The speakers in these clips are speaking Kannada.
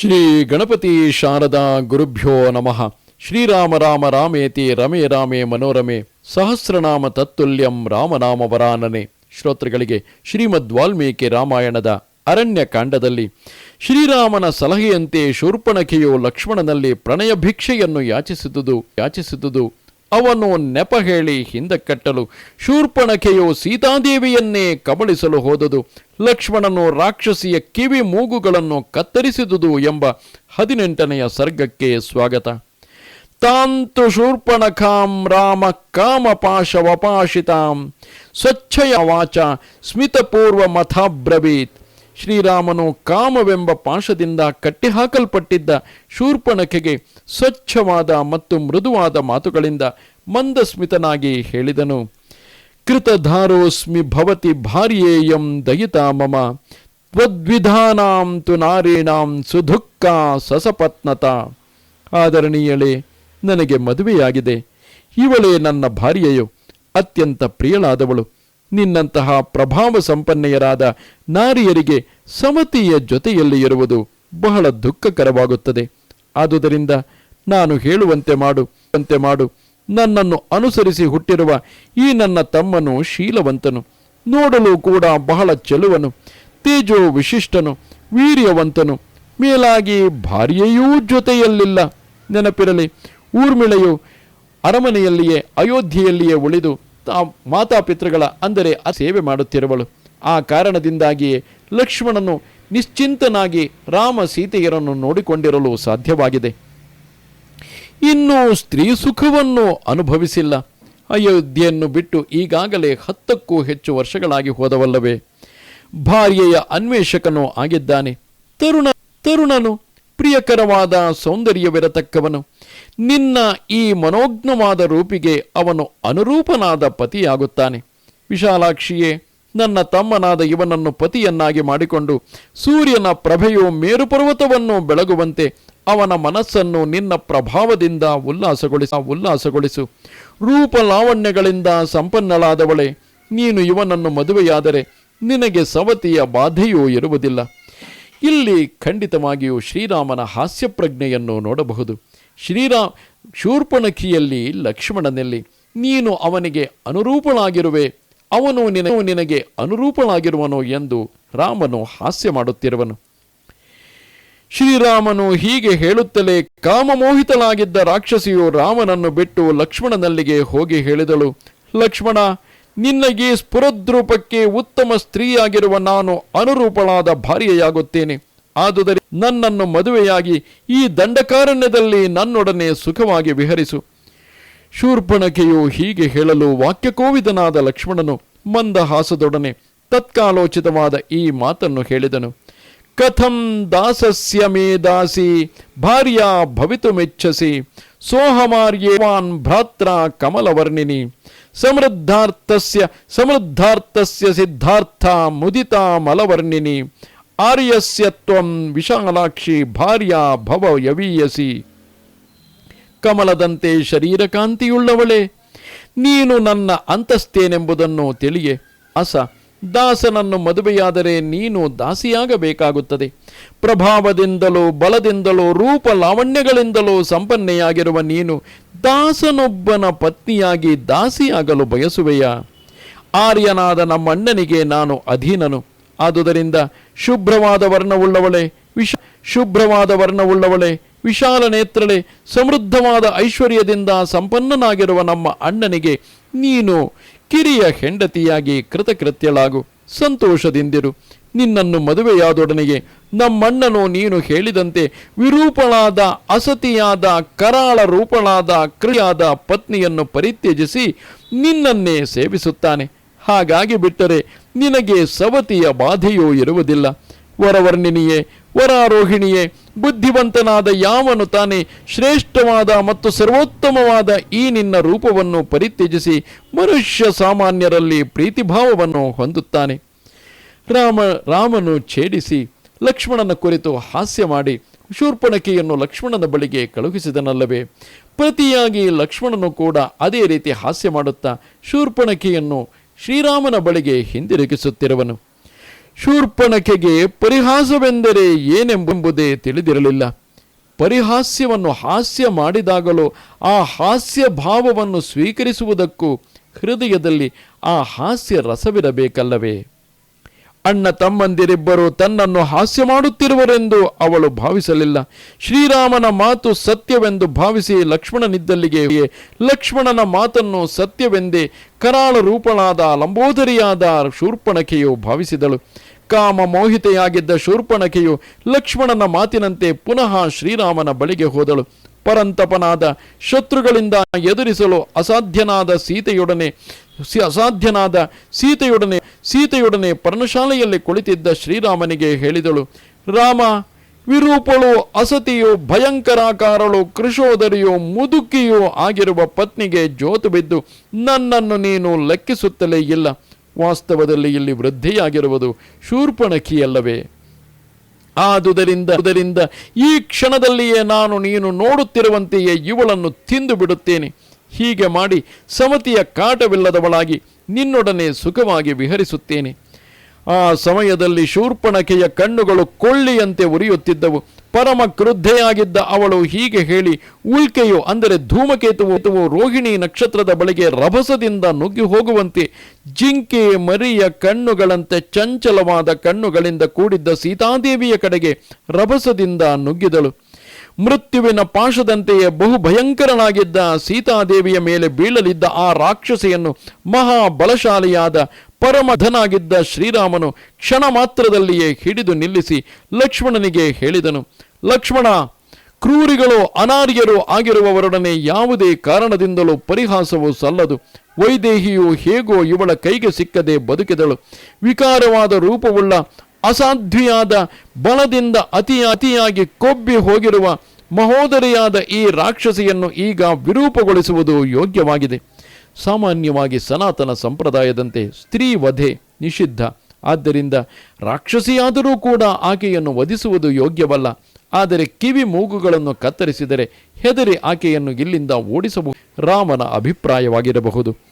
ಶ್ರೀ ಗಣಪತಿ ಶಾರದಾ ಗುರುಭ್ಯೋ ನಮಃ. ಶ್ರೀರಾಮ ರಾಮ ರಾಮೇತಿ ರಮೇ ರಾಮೇ ಮನೋರಮೆ ಸಹಸ್ರನಾಮ ತತ್ತುಲ್ಯಂ ರಾಮನಾಮ ವರಾನನೆ. ಶ್ರೋತೃಗಳಿಗೆ ಶ್ರೀಮದ್ ವಾಲ್ಮೀಕಿ ರಾಮಾಯಣದ ಅರಣ್ಯ ಕಾಂಡದಲ್ಲಿ ಶ್ರೀರಾಮನ ಸಲಹೆಯಂತೆ ಶೂರ್ಪಣಖೆಯು ಲಕ್ಷ್ಮಣನಲ್ಲಿ ಪ್ರಣಯ ಭಿಕ್ಷೆಯನ್ನು ಯಾಚಿಸಿದುದು ಯಾಚಿಸಿದುದು. ಅವನು ನೆಪ ಹೇಳಿ ಹಿಂದಕ್ಕಟ್ಟಲು ಶೂರ್ಪಣಖೆಯು ಸೀತಾದೇವಿಯನ್ನೇ ಕಬಳಿಸಲು ಹೋದುದು. ಲಕ್ಷ್ಮಣನು ರಾಕ್ಷಸಿಯ ಕಿವಿ ಮೂಗುಗಳನ್ನು ಕತ್ತರಿಸಿದುದು ಎಂಬ ಹದಿನೆಂಟನೆಯ ಸರ್ಗಕ್ಕೆ ಸ್ವಾಗತ. ತಾಂತು ಶೂರ್ಪಣಖಾಂ ರಾಮ ಕಾಮಪಾಶವಪಾಶಿತಾಂ ಸ್ವಚ್ಛಯ ವಾಚ ಸ್ಮಿತಪೂರ್ವ ಮಥಾಬ್ರವೀತ್. ಶ್ರೀರಾಮನು ಕಾಮವೆಂಬ ಪಾಶದಿಂದ ಕಟ್ಟಿಹಾಕಲ್ಪಟ್ಟಿದ್ದ ಶೂರ್ಪಣಖೆಗೆ ಸ್ವಚ್ಛವಾದ ಮತ್ತು ಮೃದುವಾದ ಮಾತುಗಳಿಂದ ಮಂದಸ್ಮಿತನಾಗಿ ಹೇಳಿದನು, ಕೃತಧಾರೋಸ್ಮಿ ಭವತಿ ಭಾರ್ಯೇಯಂ ದಯಿತಾ ಮಮ, ತ್ವದ್ವಿಧಾನಾಂ ತು ನಾರೀಣಾಂ ಸುಧುಕ್ಕ ಸಸಪತ್ನತ. ಆದರಣೀಯಳೇ, ನನಗೆ ಮದುವೆಯಾಗಿದೆ. ಇವಳೇ ನನ್ನ ಭಾರ್ಯೆಯು ಅತ್ಯಂತ ಪ್ರಿಯಳಾದವಳು. ನಿನ್ನಂತಹ ಪ್ರಭಾವ ಸಂಪನ್ನೆಯರಾದ ನಾರಿಯರಿಗೆ ಸಮತಿಯ ಜೊತೆಯಲ್ಲಿ ಇರುವುದು ಬಹಳ ದುಃಖಕರವಾಗುತ್ತದೆ. ಆದುದರಿಂದ ನಾನು ಹೇಳುವಂತೆ ಮಾಡು ಅಂತೆ ಮಾಡು. ನನ್ನನ್ನು ಅನುಸರಿಸಿ ಹುಟ್ಟಿರುವ ಈ ನನ್ನ ತಮ್ಮನು ಶೀಲವಂತನು. ನೋಡಲು ಕೂಡ ಬಹಳ ಚೆಲುವನು. ತೇಜೋ ವಿಶಿಷ್ಟನು, ವೀರ್ಯವಂತನು. ಮೇಲಾಗಿ ಭಾರ್ಯೆಯೂ ಜೊತೆಯಲ್ಲಿಲ್ಲ. ನೆನಪಿರಲಿ, ಊರ್ಮಿಳೆಯು ಅರಮನೆಯಲ್ಲಿಯೇ, ಅಯೋಧ್ಯೆಯಲ್ಲಿಯೇ ಉಳಿದು ಮಾತಾಪಿತೃಗಳ ಅಂದರೆ ಆ ಸೇವೆ ಮಾಡುತ್ತಿರುವಳು. ಆ ಕಾರಣದಿಂದಾಗಿಯೇ ಲಕ್ಷ್ಮಣನು ನಿಶ್ಚಿಂತನಾಗಿ ರಾಮ ಸೀತೆಯರನ್ನು ನೋಡಿಕೊಂಡಿರಲು ಸಾಧ್ಯವಾಗಿದೆ. ಇನ್ನು ಸ್ತ್ರೀ ಸುಖವನ್ನು ಅನುಭವಿಸಿಲ್ಲ. ಅಯೋಧ್ಯೆಯನ್ನು ಬಿಟ್ಟು ಈಗಾಗಲೇ ಹತ್ತಕ್ಕೂ ಹೆಚ್ಚು ವರ್ಷಗಳಾಗಿ ಹೋದವಲ್ಲವೇ. ಭಾರ್ಯೆಯ ಅನ್ವೇಷಕನು ಆಗಿದ್ದಾನೆ. ತರುಣ ತರುಣನು ಪ್ರಿಯಕರವಾದ ಸೌಂದರ್ಯವಿರತಕ್ಕವನು. ನಿನ್ನ ಈ ಮನೋಜ್ಞವಾದ ರೂಪಿಗೆ ಅವನು ಅನುರೂಪನಾದ ಪತಿಯಾಗುತ್ತಾನೆ. ವಿಶಾಲಾಕ್ಷಿಯೇ, ನನ್ನ ತಮ್ಮನಾದ ಇವನನ್ನು ಪತಿಯನ್ನಾಗಿ ಮಾಡಿಕೊಂಡು ಸೂರ್ಯನ ಪ್ರಭೆಯು ಮೇರುಪರ್ವತವನ್ನು ಬೆಳಗುವಂತೆ ಅವನ ಮನಸ್ಸನ್ನು ನಿನ್ನ ಪ್ರಭಾವದಿಂದ ಉಲ್ಲಾಸಗೊಳಿಸ, ಉಲ್ಲಾಸಗೊಳಿಸು. ರೂಪ ಲಾವಣ್ಯಗಳಿಂದ ಸಂಪನ್ನಳಾದವಳೆ, ನೀನು ಇವನನ್ನು ಮದುವೆಯಾದರೆ ನಿನಗೆ ಸವತಿಯ ಬಾಧೆಯೂ ಇರುವುದಿಲ್ಲ. ಇಲ್ಲಿ ಖಂಡಿತವಾಗಿಯೂ ಶ್ರೀರಾಮನ ಹಾಸ್ಯಪ್ರಜ್ಞೆಯನ್ನು ನೋಡಬಹುದು. ಶ್ರೀರಾ ಶೂರ್ಪಣಖಿಯಲ್ಲಿ ಲಕ್ಷ್ಮಣನಲ್ಲಿ, ನೀನು ಅವನಿಗೆ ಅನುರೂಪಳಾಗಿರುವೆ, ಅವನು ನಿನ ನಿನಗೆ ಅನುರೂಪಳಾಗಿರುವನು ಎಂದು ರಾಮನು ಹಾಸ್ಯ ಮಾಡುತ್ತಿರುವನು. ಶ್ರೀರಾಮನು ಹೀಗೆ ಹೇಳುತ್ತಲೇ ಕಾಮಮೋಹಿತಳಾಗಿದ್ದ ರಾಕ್ಷಸಿಯು ರಾಮನನ್ನು ಬಿಟ್ಟು ಲಕ್ಷ್ಮಣನಲ್ಲಿಗೆ ಹೋಗಿ ಹೇಳಿದಳು, ಲಕ್ಷ್ಮಣ ನಿನ್ನಗೆ ಸ್ಫುರದ್ರೂಪಕ್ಕೆ ಉತ್ತಮ ಸ್ತ್ರೀಯಾಗಿರುವ ನಾನು ಅನುರೂಪಳಾದ ಭಾರ್ಯೆಯಾಗುತ್ತೇನೆ. ಆದುದರಿ ನನ್ನನ್ನು ಮದುವೆಯಾಗಿ ಈ ದಂಡಕಾರಣ್ಯದಲ್ಲಿ ನನ್ನೊಡನೆ ಸುಖವಾಗಿ ವಿಹರಿಸು. ಶೂರ್ಪಣಕೆಯು ಹೀಗೆ ಹೇಳಲು ವಾಕ್ಯಕೋವಿದನಾದ ಲಕ್ಷ್ಮಣನು ಮಂದಹಾಸದೊಡನೆ ತತ್ಕಾಲೋಚಿತವಾದ ಈ ಮಾತನ್ನು ಹೇಳಿದನು. ಕಥಂ ದಾಸಸ್ಯ ಮೇ ದಾಸಿ, ಭಾರ್ಯಾ ಭವಿತುಮೆಚ್ಛಸಿ ಸೋಹಮಾರ್ಯೇವಾನ್ ಭ್ರಾತ್ರ ಕಮಲವರ್ಣಿನಿ. ಸಮೃದ್ಧಾರ್ಥಸ್ಯ ಸಮೃದ್ಧಾರ್ಥಸ್ಯ ಸಿದ್ಧಾರ್ಥ ಮುದಿತಾ ಮಲವರ್ಣಿನಿ. ಆರ್ಯಸ್ಯ ತ್ವಂ ವಿಶಾಲಾಕ್ಷಿ ಭಾರ್ಯಾ ಭವ ಯವೀಯಸಿ. ಕಮಲದಂತೆ ಶರೀರಕಾಂತಿಯುಳ್ಳವಳೇ, ನೀನು ನನ್ನ ಅಂತಸ್ತೇನೆಂಬುದನ್ನು ತಿಳಿಯೆ. ಅಸ, ದಾಸನನ್ನು ಮದುವೆಯಾದರೆ ನೀನು ದಾಸಿಯಾಗಬೇಕಾಗುತ್ತದೆ. ಪ್ರಭಾವದಿಂದಲೂ, ಬಲದಿಂದಲೋ, ರೂಪ ಲಾವಣ್ಯಗಳಿಂದಲೋ ಸಂಪನ್ನೆಯಾಗಿರುವ ನೀನು ದಾಸನೊಬ್ಬನ ಪತ್ನಿಯಾಗಿ ದಾಸಿಯಾಗಲು ಬಯಸುವೆಯಾ? ಆರ್ಯನಾದ ನಮ್ಮಣ್ಣನಿಗೆ ನಾನು ಅಧೀನನು. ಆದುದರಿಂದ ಶುಭ್ರವಾದ ವರ್ಣವುಳ್ಳವಳೆ, ವಿಶ, ಶುಭ್ರವಾದ ವರ್ಣವುಳ್ಳವಳೆ, ವಿಶಾಲ ನೇತ್ರಳೆ, ಸಮೃದ್ಧವಾದ ಐಶ್ವರ್ಯದಿಂದ ಸಂಪನ್ನನಾಗಿರುವ ನಮ್ಮ ಅಣ್ಣನಿಗೆ ನೀನು ಕಿರಿಯ ಹೆಂಡತಿಯಾಗಿ ಕೃತಕೃತ್ಯಳಾಗು, ಸಂತೋಷದಿಂದಿರು. ನಿನ್ನನ್ನು ಮದುವೆಯಾದೊಡನೆಗೆ ನಮ್ಮಣ್ಣನು ನೀನು ಹೇಳಿದಂತೆ ವಿರೂಪಳಾದ, ಅಸತಿಯಾದ, ಕರಾಳ ರೂಪಳಾದ ಕ್ರಿಯಾದ ಪತ್ನಿಯನ್ನು ಪರಿತ್ಯಜಿಸಿ ನಿನ್ನನ್ನೇ ಸೇವಿಸುತ್ತಾನೆ. ಹಾಗಾಗಿ ಬಿಟ್ಟರೆ ನಿನಗೆ ಸವತಿಯ ಬಾಧೆಯೂ ಇರುವುದಿಲ್ಲ. ವರವರ್ಣಿನಿಯೇ, ವರಾರೋಹಿಣಿಯೇ, ಬುದ್ಧಿವಂತನಾದ ಯಾವನು ತಾನೇ ಶ್ರೇಷ್ಠವಾದ ಮತ್ತು ಸರ್ವೋತ್ತಮವಾದ ಈ ನಿನ್ನ ರೂಪವನ್ನು ಪರಿತ್ಯಜಿಸಿ ಮನುಷ್ಯ ಸಾಮಾನ್ಯರಲ್ಲಿ ಪ್ರೀತಿಭಾವವನ್ನು ಹೊಂದುತ್ತಾನೆ. ರಾಮ, ರಾಮನು ಛೇಡಿಸಿ ಲಕ್ಷ್ಮಣನ ಕುರಿತು ಹಾಸ್ಯ ಮಾಡಿ ಶೂರ್ಪಣಕಿಯನ್ನು ಲಕ್ಷ್ಮಣನ ಬಳಿಗೆ ಕಳುಹಿಸಿದನಲ್ಲವೇ? ಪ್ರತಿಯಾಗಿ ಲಕ್ಷ್ಮಣನು ಕೂಡ ಅದೇ ರೀತಿ ಹಾಸ್ಯ ಮಾಡುತ್ತಾ ಶೂರ್ಪಣಕಿಯನ್ನು ಶ್ರೀರಾಮನ ಬಳಿಗೆ ಹಿಂದಿರುಗಿಸುತ್ತಿರುವನು. ಶೂರ್ಪಣಕೆಗೆ ಪರಿಹಾಸವೆಂದರೆ ಏನೆಂಬುದೇ ತಿಳಿದಿರಲಿಲ್ಲ. ಪರಿಹಾಸ್ಯವನ್ನು ಹಾಸ್ಯ ಮಾಡಿದಾಗಲೂ ಆ ಹಾಸ್ಯ ಭಾವವನ್ನು ಸ್ವೀಕರಿಸುವುದಕ್ಕೂ ಹೃದಯದಲ್ಲಿ ಆ ಹಾಸ್ಯ ರಸವಿರಬೇಕಲ್ಲವೇ? ಅಣ್ಣ ತಮ್ಮಂದಿರಿಬ್ಬರು ತನ್ನನ್ನು ಹಾಸ್ಯ ಮಾಡುತ್ತಿರುವರೆಂದು ಅವಳು ಭಾವಿಸಲಿಲ್ಲ. ಶ್ರೀರಾಮನ ಮಾತು ಸತ್ಯವೆಂದು ಭಾವಿಸಿ ಲಕ್ಷ್ಮಣನಿದ್ದಲ್ಲಿಗೆ ಲಕ್ಷ್ಮಣನ ಮಾತನ್ನು ಸತ್ಯವೆಂದೇ ಕರಾಳ ರೂಪಳಾದ ಲಂಬೋದರಿಯಾದ ಶೂರ್ಪಣಕೆಯು ಭಾವಿಸಿದಳು. ಕಾಮ ಮೋಹಿತೆಯಾಗಿದ್ದ ಶೂರ್ಪಣಕೆಯು ಲಕ್ಷ್ಮಣನ ಮಾತಿನಂತೆ ಪುನಃ ಶ್ರೀರಾಮನ ಬಳಿಗೆ ಹೋದಳು. ಪರಂತಪನಾದ ಶತ್ರುಗಳಿಂದ ಎದುರಿಸಲು ಅಸಾಧ್ಯನಾದ ಸೀತೆಯೊಡನೆ ಅಸಾಧ್ಯನಾದ ಸೀತೆಯೊಡನೆ ಸೀತೆಯೊಡನೆ ಪರ್ಣಶಾಲೆಯಲ್ಲಿ ಕುಳಿತಿದ್ದ ಶ್ರೀರಾಮನಿಗೆ ಹೇಳಿದಳು, ರಾಮ, ವಿರೂಪಳು ಅಸತಿಯು ಭಯಂಕರಾಕಾರಳು ಕೃಶೋದರಿಯು ಮುದುಕಿಯೂ ಆಗಿರುವ ಪತ್ನಿಗೆ ಜೋತು ಬಿದ್ದು ನನ್ನನ್ನು ನೀನು ಲೆಕ್ಕಿಸುತ್ತಲೇ ಇಲ್ಲ. ವಾಸ್ತವದಲ್ಲಿ ಇಲ್ಲಿ ವೃದ್ಧಿಯಾಗಿರುವುದು ಶೂರ್ಪಣಕಿಯಲ್ಲವೇ ಆದುದರಿಂದ ಈ ಕ್ಷಣದಲ್ಲಿಯೇ ನಾನು ನೀನು ನೋಡುತ್ತಿರುವಂತೆಯೇ ಇವಳನ್ನು ತಿಂದು ಬಿಡುತ್ತೇನೆ. ಹೀಗೆ ಮಾಡಿ ಸಮತಿಯ ಕಾಟವಿಲ್ಲದವಳಾಗಿ ನಿನ್ನೊಡನೆ ಸುಖವಾಗಿ ವಿಹರಿಸುತ್ತೇನೆ. ಆ ಸಮಯದಲ್ಲಿ ಶೂರ್ಪಣಕೆಯ ಕಣ್ಣುಗಳು ಕೊಳ್ಳಿಯಂತೆ ಉರಿಯುತ್ತಿದ್ದವು. ಪರಮ ಕ್ರುದ್ಧೆಯಾಗಿದ್ದ ಅವಳು ಹೀಗೆ ಹೇಳಿ, ಉಲ್ಕೆಯು, ಅಂದರೆ ಧೂಮಕೇತುವು ರೋಹಿಣಿ ನಕ್ಷತ್ರದ ಬಳಿಗೆ ರಭಸದಿಂದ ನುಗ್ಗಿ ಹೋಗುವಂತೆ ಜಿಂಕೆ ಮರಿಯ ಕಣ್ಣುಗಳಂತೆ ಚಂಚಲವಾದ ಕಣ್ಣುಗಳಿಂದ ಕೂಡಿದ್ದ ಸೀತಾದೇವಿಯ ಕಡೆಗೆ ರಭಸದಿಂದ ನುಗ್ಗಿದಳು. ಮೃತ್ಯುವಿನ ಪಾಶದಂತೆಯೇ ಬಹು ಭಯಂಕರನಾಗಿದ್ದ ಸೀತಾದೇವಿಯ ಮೇಲೆ ಬೀಳಲಿದ್ದ ಆ ರಾಕ್ಷಸಿಯನ್ನು ಮಹಾಬಲಶಾಲಿಯಾದ ಪರಮಧನಾಗಿದ್ದ ಶ್ರೀರಾಮನು ಕ್ಷಣ ಮಾತ್ರದಲ್ಲಿಯೇ ಹಿಡಿದು ನಿಲ್ಲಿಸಿ ಲಕ್ಷ್ಮಣನಿಗೆ ಹೇಳಿದನು, ಲಕ್ಷ್ಮಣ, ಕ್ರೂರಿಗಳು ಅನಾರ್ಯರು ಆಗಿರುವವರೊಡನೆ ಯಾವುದೇ ಕಾರಣದಿಂದಲೂ ಪರಿಹಾಸವು ಸಲ್ಲದು. ವೈದೇಹಿಯು ಹೇಗೋ ಇವಳ ಕೈಗೆ ಸಿಕ್ಕದೆ ಬದುಕಿದಳು. ವಿಕಾರವಾದ ರೂಪವುಳ್ಳ ಅಸಾಧ್ವಿಯಾದ ಬಲದಿಂದ ಅತಿ ಅತಿಯಾಗಿ ಕೊಬ್ಬಿ ಹೋಗಿರುವ ಮಹೋದರಿಯಾದ ಈ ರಾಕ್ಷಸಿಯನ್ನು ಈಗ ವಿರೂಪಗೊಳಿಸುವುದು ಯೋಗ್ಯವಾಗಿದೆ. ಸಾಮಾನ್ಯವಾಗಿ ಸನಾತನ ಸಂಪ್ರದಾಯದಂತೆ ಸ್ತ್ರೀ ವಧೆ ನಿಷಿದ್ಧ. ಆದ್ದರಿಂದ ರಾಕ್ಷಸಿಯಾದರೂ ಕೂಡ ಆಕೆಯನ್ನು ವಧಿಸುವುದು ಯೋಗ್ಯವಲ್ಲ. ಆದರೆ ಕಿವಿ ಮೂಗುಗಳನ್ನು ಕತ್ತರಿಸಿದರೆ ಹೆದರಿ ಆಕೆಯನ್ನು ಇಲ್ಲಿಂದ ಓಡಿಸಬಹುದು. ರಾಮನ ಅಭಿಪ್ರಾಯವಾಗಿರಬಹುದು.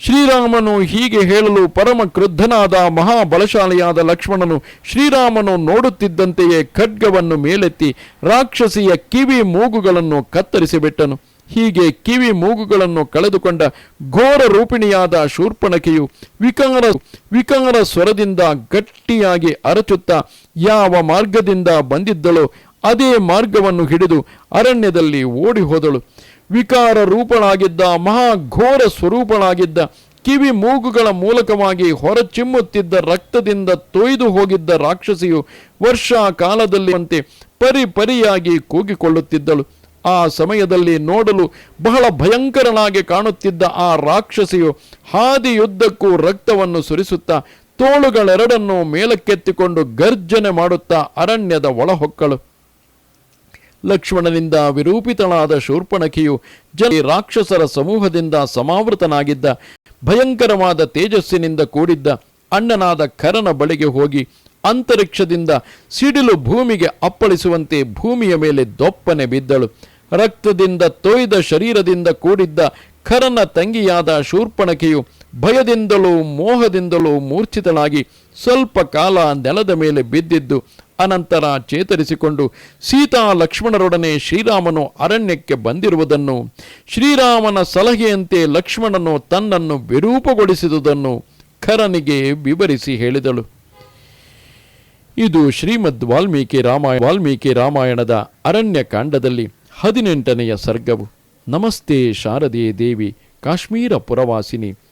ಶ್ರೀರಾಮನು ಹೀಗೆ ಹೇಳಲು ಪರಮ ಕ್ರುದ್ಧನಾದ ಮಹಾಬಲಶಾಲಿಯಾದ ಲಕ್ಷ್ಮಣನು ಶ್ರೀರಾಮನು ನೋಡುತ್ತಿದ್ದಂತೆಯೇ ಖಡ್ಗವನ್ನು ಮೇಲೆತ್ತಿ ರಾಕ್ಷಸಿಯ ಕಿವಿ ಮೂಗುಗಳನ್ನು ಕತ್ತರಿಸಿಬಿಟ್ಟನು. ಹೀಗೆ ಕಿವಿ ಮೂಗುಗಳನ್ನು ಕಳೆದುಕೊಂಡ ಘೋರ ರೂಪಿಣಿಯಾದ ಶೂರ್ಪಣಕೆಯು ವಿಕಾರ ವಿಕಾರ ಸ್ವರದಿಂದ ಗಟ್ಟಿಯಾಗಿ ಅರಚುತ್ತಾ ಯಾವ ಮಾರ್ಗದಿಂದ ಬಂದಿದ್ದಳೋ ಅದೇ ಮಾರ್ಗವನ್ನು ಹಿಡಿದು ಅರಣ್ಯದಲ್ಲಿ ಓಡಿ ಹೋದಳು ವಿಕಾರ ರೂಪಳಾಗಿದ್ದ ಮಹಾಘೋರ ಸ್ವರೂಪಳಾಗಿದ್ದ ಕಿವಿ ಮೂಗುಗಳ ಮೂಲಕವಾಗಿ ಹೊರಚಿಮ್ಮುತ್ತಿದ್ದ ರಕ್ತದಿಂದ ತೊಯ್ದು ಹೋಗಿದ್ದ ರಾಕ್ಷಸಿಯು ವರ್ಷಾ ಕಾಲದಲ್ಲಿರುವಂತೆ ಪರಿ ಪರಿಯಾಗಿ ಕೂಗಿಕೊಳ್ಳುತ್ತಿದ್ದಳು. ಆ ಸಮಯದಲ್ಲಿ ನೋಡಲು ಬಹಳ ಭಯಂಕರನಾಗಿ ಕಾಣುತ್ತಿದ್ದ ಆ ರಾಕ್ಷಸಿಯು ಹಾದಿಯುದ್ದಕ್ಕೂ ರಕ್ತವನ್ನು ಸುರಿಸುತ್ತಾ ತೋಳುಗಳೆರಡನ್ನು ಮೇಲಕ್ಕೆತ್ತಿಕೊಂಡು ಗರ್ಜನೆ ಮಾಡುತ್ತಾ ಅರಣ್ಯದ ಒಳಹೊಕ್ಕಳು. ಲಕ್ಷ್ಮಣನಿಂದ ವಿರೂಪಿತಳಾದ ಶೂರ್ಪಣಖಿಯು ಜನ ರಾಕ್ಷಸರ ಸಮೂಹದಿಂದ ಸಮಾವೃತನಾಗಿದ್ದ, ಭಯಂಕರವಾದ ತೇಜಸ್ಸಿನಿಂದ ಕೂಡಿದ್ದ ಅಣ್ಣನಾದ ಖರನ ಬಳಿಗೆ ಹೋಗಿ ಅಂತರಿಕ್ಷದಿಂದ ಸಿಡಿಲು ಭೂಮಿಗೆ ಅಪ್ಪಳಿಸುವಂತೆ ಭೂಮಿಯ ಮೇಲೆ ದೊಪ್ಪನೆ ಬಿದ್ದಳು. ರಕ್ತದಿಂದ ತೊಯ್ದ ಶರೀರದಿಂದ ಕೂಡಿದ್ದ ಖರನ ತಂಗಿಯಾದ ಶೂರ್ಪಣಕೆಯು ಭಯದಿಂದಲೂ ಮೋಹದಿಂದಲೂ ಮೂರ್ಛಿತಳಾಗಿ ಸ್ವಲ್ಪ ಕಾಲ ನೆಲದ ಮೇಲೆ ಬಿದ್ದಿದ್ದು ಅನಂತರ ಚೇತರಿಸಿಕೊಂಡು ಸೀತಾ ಲಕ್ಷ್ಮಣರೊಡನೆ ಶ್ರೀರಾಮನು ಅರಣ್ಯಕ್ಕೆ ಬಂದಿರುವುದನ್ನು, ಶ್ರೀರಾಮನ ಸಲಹೆಯಂತೆ ಲಕ್ಷ್ಮಣನು ತನ್ನನ್ನು ವಿರೂಪಗೊಳಿಸಿದುದನ್ನು ಖರನಿಗೆ ವಿವರಿಸಿ ಹೇಳಿದಳು. ಇದು ಶ್ರೀಮದ್ ವಾಲ್ಮೀಕಿ ರಾಮಾಯಣ ವಾಲ್ಮೀಕಿ ರಾಮಾಯಣದ ಅರಣ್ಯಕಾಂಡದಲ್ಲಿ ಹದಿನೆಂಟನೆಯ ಸರ್ಗವು. ನಮಸ್ತೆ ಶಾರದೆ ದೇವಿ, ಕಾಶ್ಮೀರ ಪುರವಾಸಿನಿ.